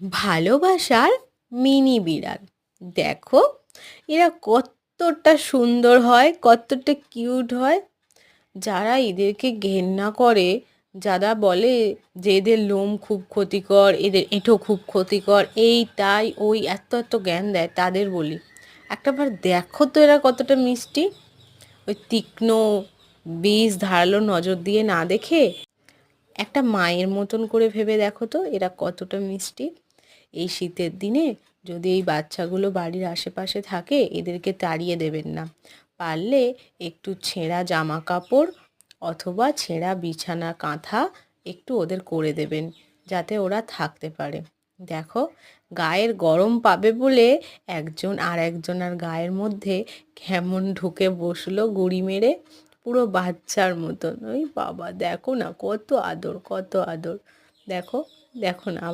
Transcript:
ভালোবাসার মিনি বিড়াল। দেখো, এরা কতটা সুন্দর হয়, কতটা কিউট হয়। যারা এদেরকে ঘেন্না করে, যারা বলে যে এদের লোম খুব ক্ষতিকর, এদের এঁঠো খুব ক্ষতিকর, এই, তাই, ওই, এত এত জ্ঞান দেয়, তাদের বলি। একটাবার দেখো তো এরা কতটা মিষ্টি। ওই তীক্ষ্ণ বিষ ধারালো নজর দিয়ে না দেখে, একটা মায়ের মতন করে ভেবে দেখো তো, এরা কতটা মিষ্টি। এই শীতের দিনে যদি এই বাচ্চাগুলো বাড়ির আশেপাশে থাকে, এদেরকে তাড়িয়ে দেবেন না। পারলে একটু ছেঁড়া জামা কাপড় অথবা ছেঁড়া বিছানা কাঁথা একটু ওদের করে দেবেন, যাতে ওরা থাকতে পারে। দেখো, গায়ের গরম পাবে বলে একজন আর একজনের গায়ের মধ্যে কেমন ঢুকে বসল গুড়ি মেরে, পুরো বাচ্চার মতন। ওই বাবা, দেখো না কত আদর কত আদর। দেখো দেখো না, আবার